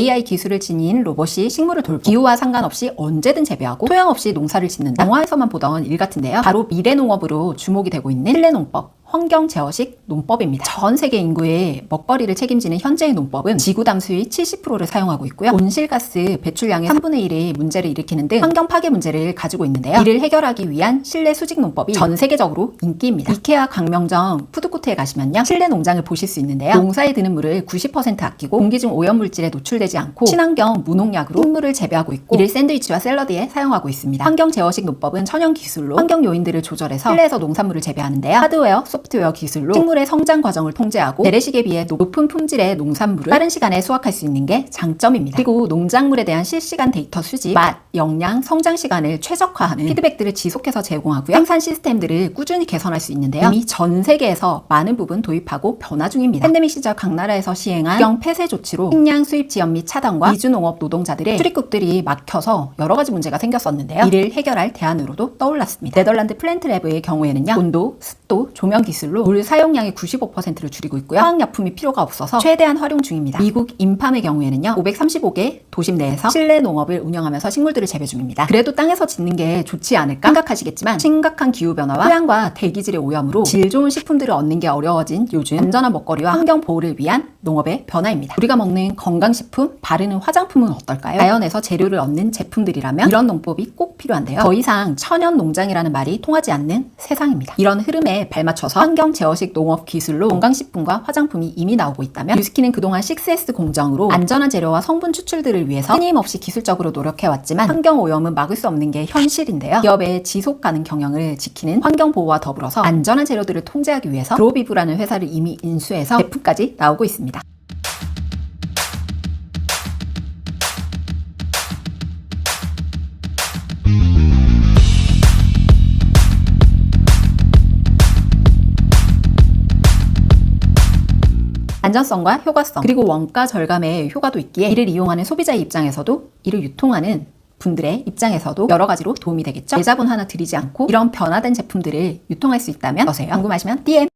AI 기술을 지닌 로봇이 식물을 돌보 기후와 상관없이 언제든 재배하고 토양 없이 농사를 짓는다. 영화에서만 보던 일 같은데요. 바로 미래 농업으로 주목이 되고 있는 실내 농법. 환경 제어식 농법입니다. 전 세계 인구의 먹거리를 책임지는 현재의 농법은 지구 담수의 70%를 사용하고 있고요. 온실가스 배출량의 3분의 1의 문제를 일으키는 등 환경 파괴 문제를 가지고 있는데요. 이를 해결하기 위한 실내 수직 농법이 전 세계적으로 인기입니다. 이케아 강명점 푸드 코트에 가시면요. 실내 농장을 보실 수 있는데요. 농사에 드는 물을 90% 아끼고 공기 중 오염 물질에 노출되지 않고 친환경 무농약으로 식물을 재배하고 있고 이를 샌드위치와 샐러드에 사용하고 있습니다. 환경 제어식 농법은 천연 기술로 환경 요인들을 조절해서 실내에서 농산물을 재배하는데요. 하드웨어, 소프트웨어 기술로 식물의 성장 과정을 통제하고 재래식에 비해 높은 품질의 농산물을 빠른 시간에 수확할 수 있는 게 장점입니다. 그리고 농작물에 대한 실시간 데이터 수집, 맛, 영양, 성장 시간을 최적화하는 피드백들을 지속해서 제공하고요. 생산 시스템들을 꾸준히 개선할 수 있는데요. 이미 전 세계에서 많은 부분 도입하고 변화 중입니다. 팬데믹 시절 각 나라에서 시행한 경 폐쇄 조치로 식량 수입 지연 및 차단과 이주농업 노동자들의 출입국들이 막혀서 여러 가지 문제가 생겼었는데요. 이를 해결할 대안으로도 떠올랐습니다. 네덜란드 플랜트랩의 경우에는요. 온도, 습도, 조명 기술로 물 사용량의 95%를 줄이고 있고요. 화학약품이 필요가 없어서 최대한 활용 중입니다. 미국 인팜의 경우에는요. 535개 도심 내에서 실내 농업을 운영하면서 식물들을 재배 중입니다. 그래도 땅에서 짓는 게 좋지 않을까 생각하시겠지만 심각한 기후 변화와 토양과 대기질의 오염으로 질 좋은 식품들을 얻는 게 어려워진 요즘 안전한 먹거리와 환경 보호를 위한 농업의 변화입니다. 우리가 먹는 건강식품, 바르는 화장품은 어떨까요? 자연에서 재료를 얻는 제품들이라면 이런 농법이 꼭 필요한데요. 더 이상 천연 농장이라는 말이 통하지 않는 세상입니다. 이런 흐름에 발맞춰서 환경 제어식 농업 기술로 건강식품과 화장품이 이미 나오고 있다면 뉴스키는 그동안 6S 공정으로 안전한 재료와 성분 추출들을 위해서 끊임없이 기술적으로 노력해왔지만 환경 오염은 막을 수 없는 게 현실인데요. 기업의 지속 가능 경영을 지키는 환경 보호와 더불어서 안전한 재료들을 통제하기 위해서 그로비브라는 회사를 이미 인수해서 제품까지 나오고 있습니다. 안전성과 효과성 그리고 원가 절감의 효과도 있기에 이를 이용하는 소비자의 입장에서도 이를 유통하는 분들의 입장에서도 여러 가지로 도움이 되겠죠. 계좌번 하나 드리지 않고 이런 변화된 제품들을 유통할 수 있다면 어세요? 궁금하시면 DM